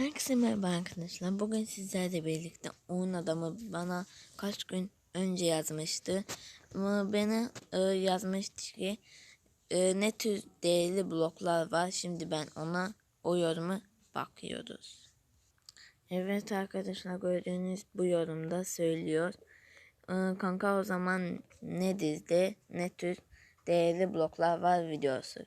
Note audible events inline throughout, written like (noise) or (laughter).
Herkese merhaba arkadaşlar. Bugün sizlerle birlikte oyun adamı bana kaç gün önce yazmıştı. Bana e, yazmıştı ki e, ne tür değerli bloklar var. Şimdi ben ona o yorumu bakıyoruz. Evet arkadaşlar gördüğünüz bu yorumda söylüyor. E, kanka o zaman ne dizde ne tür değerli bloklar var videosu.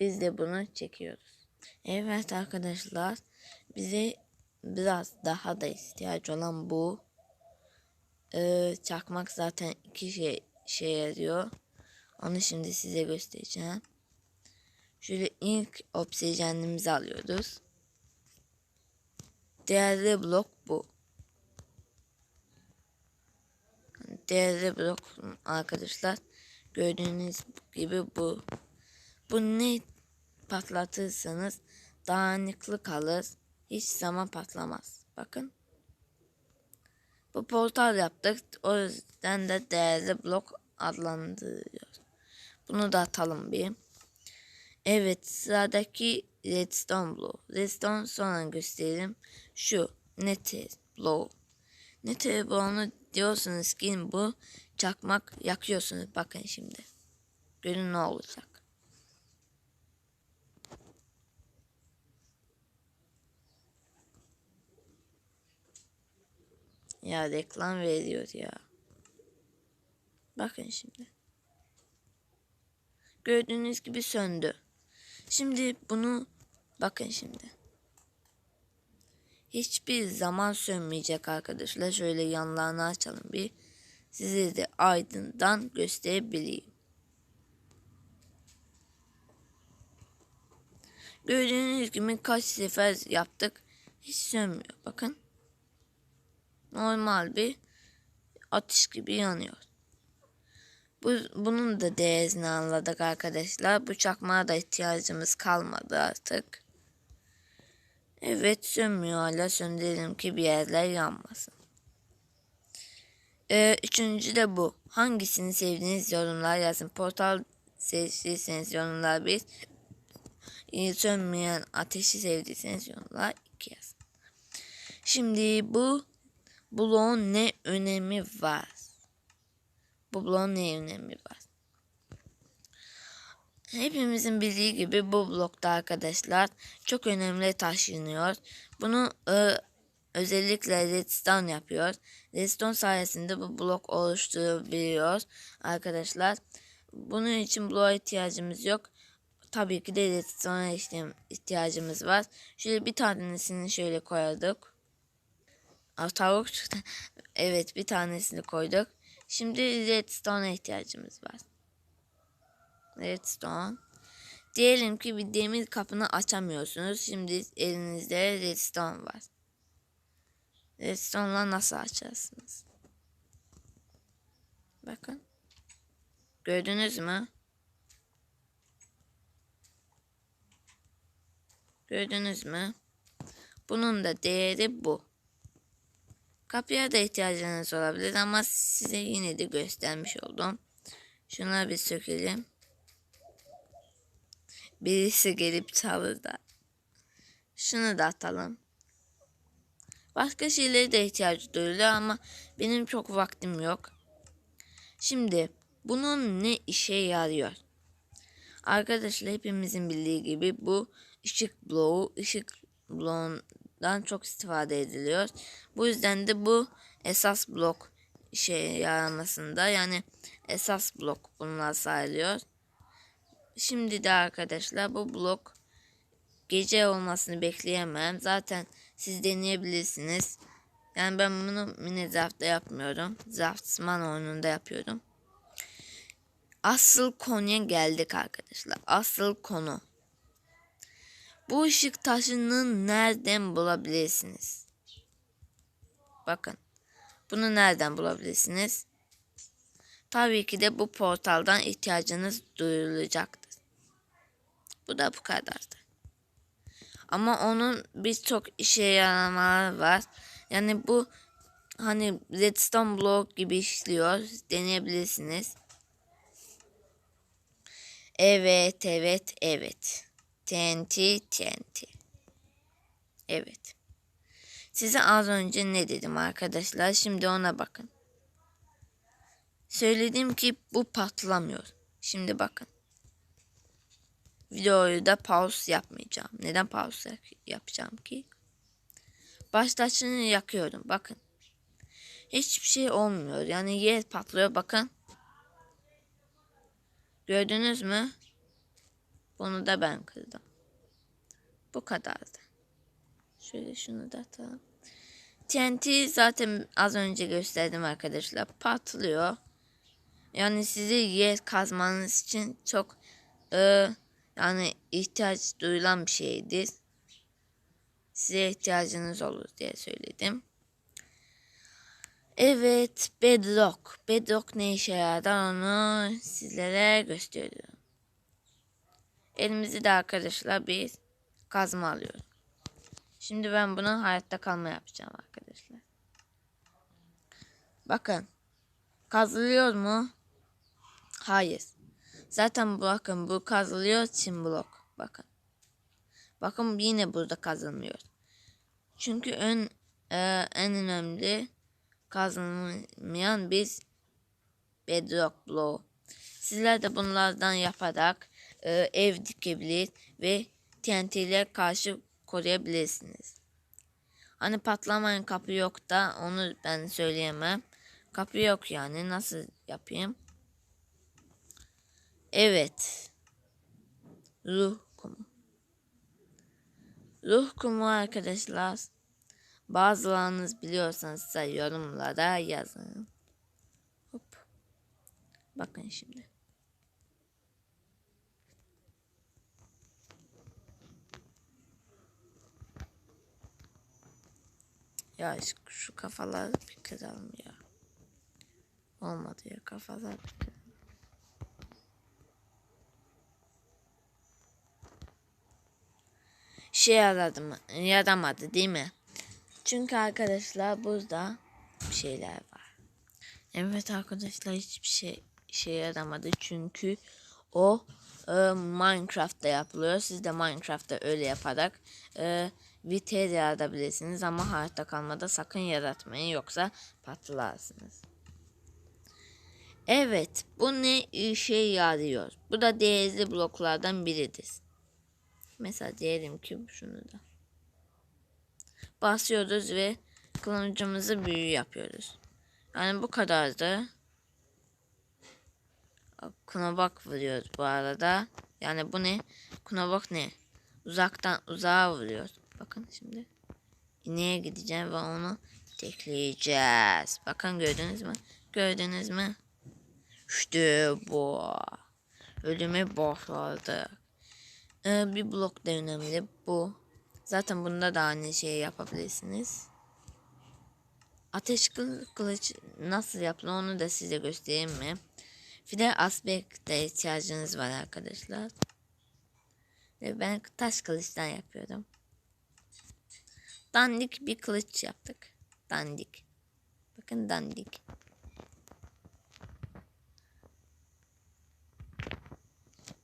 Biz de bunu çekiyoruz. Evet arkadaşlar bize biraz daha da ihtiyaç olan bu. Ee, çakmak zaten iki şey, şey yarıyor. Onu şimdi size göstereceğim. Şöyle ilk obsijenimizi alıyoruz. Değerli blok bu. Değerli blok arkadaşlar gördüğünüz gibi bu. Bu ne patlatırsanız dağınıklık kalır. Hiç zaman patlamaz. Bakın. Bu portal yaptık. O yüzden de değerli blok adlandırıyor. Bunu da atalım bir. Evet sıradaki redstone block. Redstone sonra gösterelim. Şu nether block. Nether block'unu diyorsunuz ki bu çakmak yakıyorsunuz. Bakın şimdi. Görün ne olacak. Ya reklam veriyor ya. Bakın şimdi. Gördüğünüz gibi söndü. Şimdi bunu bakın şimdi. Hiçbir zaman sönmeyecek arkadaşlar. Şöyle yanlarını açalım bir. Size de aydından gösterebileyim. Gördüğünüz gibi kaç sefer yaptık. Hiç sönmüyor. Bakın normal bir ateş gibi yanıyor. Bu, bunun da değerini anladık arkadaşlar. Bu çakmağa da ihtiyacımız kalmadı artık. Evet sönmüyor hala söndürelim ki bir yerler yanmasın. Ee, üçüncü de bu. Hangisini sevdiğiniz yorumlar yazın. Portal sevdiyseniz yorumlar bir. Ee, sönmeyen ateşi sevdiyseniz yorumlar iki yazın. Şimdi bu bloğun ne önemi var? Bu bloğun ne önemi var? Hepimizin bildiği gibi bu blokta arkadaşlar çok önemli taşınıyor. Bunu e, özellikle redstone yapıyor. Redstone sayesinde bu blok oluşturabiliyor arkadaşlar. Bunun için bloğa ihtiyacımız yok. Tabii ki de redstone'a ihtiyacımız var. Şöyle bir tanesini şöyle koyduk. Tavuk Evet bir tanesini koyduk. Şimdi redstone'a ihtiyacımız var. Redstone. Diyelim ki bir demir kapını açamıyorsunuz. Şimdi elinizde redstone var. Redstone'la nasıl açarsınız? Bakın. Gördünüz mü? Gördünüz mü? Bunun da değeri bu. Kapıya da ihtiyacınız olabilir ama size yine de göstermiş oldum. Şuna bir sökelim. Birisi gelip çalır da. Şunu da atalım. Başka şeylere de ihtiyaç duyuluyor ama benim çok vaktim yok. Şimdi bunun ne işe yarıyor? Arkadaşlar hepimizin bildiği gibi bu ışık bloğu, ışık bloğun dan çok istifade ediliyor. Bu yüzden de bu esas blok şey yaramasında yani esas blok bunlar sayılıyor. Şimdi de arkadaşlar bu blok gece olmasını bekleyemem. Zaten siz deneyebilirsiniz. Yani ben bunu mini zafta yapmıyorum. Zaftsman oyununda yapıyorum. Asıl konuya geldik arkadaşlar. Asıl konu. Bu ışık taşını nereden bulabilirsiniz? Bakın. Bunu nereden bulabilirsiniz? Tabii ki de bu portaldan ihtiyacınız duyulacaktır. Bu da bu kadardı. Ama onun birçok işe yaramaları var. Yani bu hani redstone block gibi işliyor. Deneyebilirsiniz. Evet, evet, evet. TNT, TNT. Evet. Size az önce ne dedim arkadaşlar? Şimdi ona bakın. Söyledim ki bu patlamıyor. Şimdi bakın. Videoyu da pause yapmayacağım. Neden pause yapacağım ki? Baştaşını yakıyorum. Bakın. Hiçbir şey olmuyor. Yani yer patlıyor. Bakın. Gördünüz mü? Bunu da ben kırdım. Bu kadardı. Şöyle şunu da atalım. TNT zaten az önce gösterdim arkadaşlar. Patlıyor. Yani size yer kazmanız için çok e, yani ihtiyaç duyulan bir şeydir. Size ihtiyacınız olur diye söyledim. Evet, Bedrock. Bedrock ne işe yarar onu sizlere gösteriyorum. Elimizi de arkadaşlar bir kazma alıyoruz. Şimdi ben bunu hayatta kalma yapacağım arkadaşlar. Bakın. Kazılıyor mu? Hayır. Zaten bakın bu kazılıyor çim blok. Bakın. Bakın yine burada kazılmıyor. Çünkü ön e, en önemli kazılmayan biz bedrock bloğu. Sizler de bunlardan yaparak e, ev dikebilir ve TNT ile karşı koruyabilirsiniz. Hani patlamayan kapı yok da onu ben söyleyemem. Kapı yok yani nasıl yapayım? Evet. Ruh kumu. Ruh kumu arkadaşlar. Bazılarınız biliyorsanız size yorumlara yazın. Hop. Bakın şimdi. Ya şu, kafaları bir kıralım ya. Olmadı ya kafalar bir kıralım. Şey yaradım, yaramadı değil mi? Çünkü arkadaşlar burada bir şeyler var. Evet arkadaşlar hiçbir şey şey yaramadı çünkü o e, Minecraft'ta yapılıyor. Siz de Minecraft'ta öyle yaparak e, VTR yaratabilirsiniz ama hayatta kalmada sakın yaratmayın yoksa patlarsınız. Evet bu ne işe yarıyor? Bu da değerli bloklardan biridir. Mesela diyelim ki şunu da. Basıyoruz ve kılıcımızı büyü yapıyoruz. Yani bu kadardı. Knobak vuruyoruz bu arada. Yani bu ne? Knobak ne? Uzaktan uzağa vuruyoruz. Bakın şimdi. İneğe gideceğim ve onu tekleyeceğiz. Bakın gördünüz mü? Gördünüz mü? İşte bu. Ölümü başardık. Ee, bir blok da önemli. Bu. Zaten bunda da aynı şeyi yapabilirsiniz. Ateş kılıç nasıl yapılır onu da size göstereyim mi? Fide aspekte ihtiyacınız var arkadaşlar. Ben taş kılıçtan yapıyorum. Dandik bir kılıç yaptık. Dandik. Bakın dandik.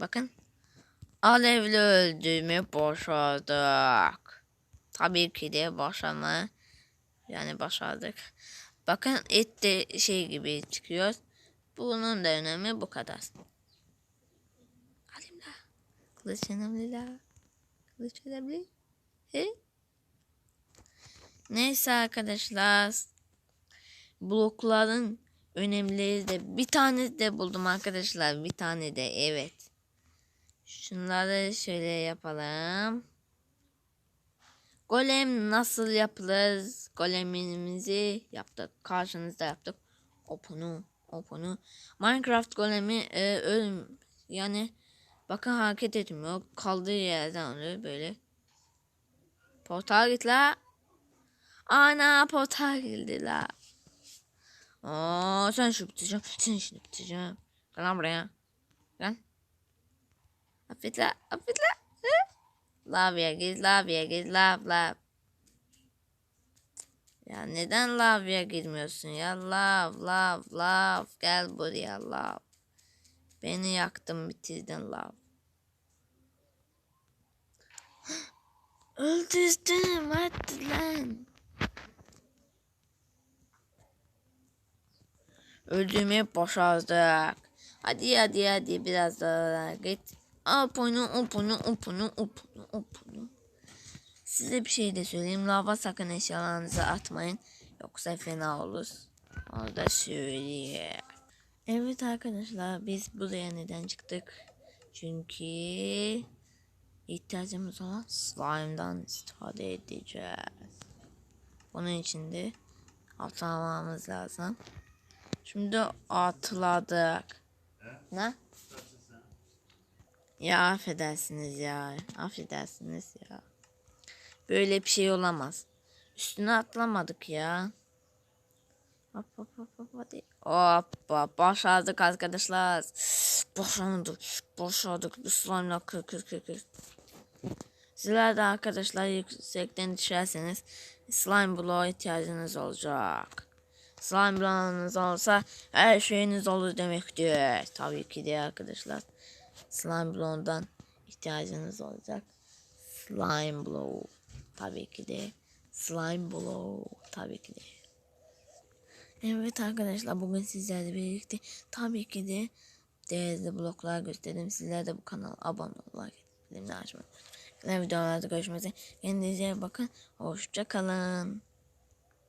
Bakın. Alevli öldüğümü başardık. Tabii ki de başarma. Yani başardık. Bakın et de şey gibi çıkıyor. Bunun da önemi bu kadar. Alayım la. Kılıç önemli la. Kılıç önemli. He? Neyse arkadaşlar. Blokların önemlileri de bir tane de buldum arkadaşlar. Bir tane de evet. Şunları şöyle yapalım. Golem nasıl yapılır? Golemimizi yaptık. Karşınızda yaptık. Opunu, opunu. Minecraft golemi e, ölüm yani bakın hareket etmiyor. Kaldığı yerden oluyor böyle. Portal git. Ana portal girdi la. Aa, sen şu biteceğim. Sen şimdi biteceğim. Gel lan buraya. Gel. Affet la. Affet la. Lavya git. Lavya git. Lav lav. Ya neden lavya girmiyorsun ya? Lav lav lav. Gel buraya lav. Beni yaktın bitirdin lav. (gasps) Öldürdüm hadi lan. Öldüğümü hep başardık. Hadi hadi hadi biraz daha git. Apunu upunu upunu upunu upunu. Size bir şey de söyleyeyim. Lava sakın eşyalarınızı atmayın. Yoksa fena olur. Onu da söyleyeyim. Evet arkadaşlar biz buraya neden çıktık? Çünkü ihtiyacımız olan slime'dan istifade edeceğiz. Bunun için de atlamamız lazım. Şimdi atladık. Ne? Ya affedersiniz ya. Affedersiniz ya. Böyle bir şey olamaz. Üstüne atlamadık ya. Hop hop hop hop hadi. Hoppa başardık arkadaşlar. Başardık. Başardık. Bir slime'la kır kır kır kır. Sizler de arkadaşlar yüksekten düşerseniz slime bloğa ihtiyacınız olacak. Slime bloğunuz olsa her şeyiniz olur demektir. Tabii ki de arkadaşlar. Slime bloğundan ihtiyacınız olacak. Slime bloğu. Tabii ki de. Slime bloğu. Tabii ki de. Evet arkadaşlar bugün sizlerle birlikte tabii ki de değerli bloklar gösterdim. Sizler de bu kanala abone olmayı, bildirimleri açmayı. Videolarda görüşmek üzere. Kendinize bakın. Hoşça kalın.